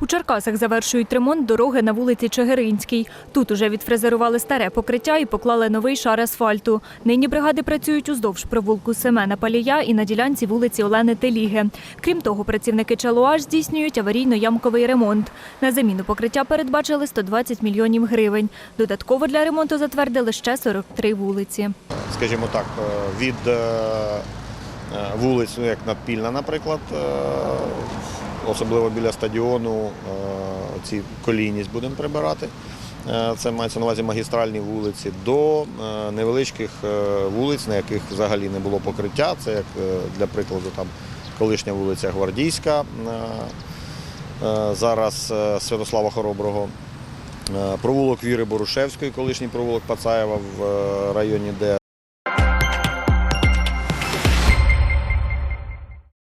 У Черкасах завершують ремонт дороги на вулиці Чигиринській. Тут уже відфрезерували старе покриття і поклали новий шар асфальту. Нині бригади працюють уздовж провулку Семена Палія і на ділянці вулиці Олени Теліги. Крім того, працівники ЧЛУАЖ здійснюють аварійно-ямковий ремонт. На заміну покриття передбачили 120 мільйонів гривень. Додатково для ремонту затвердили ще 43 вулиці. скажімо так, е, від е, е, вулиць, ну як Надпільна, наприклад, особливо біля стадіону, е, ці колійність будемо прибирати. Е, Це мається на увазі магістральні вулиці до е, невеличких вулиць, на яких взагалі не було покриття. Це як для прикладу там колишня вулиця Гвардійська, зараз Святослава Хороброго. Провулок Віри Борушевської, колишній провулок Пацаєва в районі, де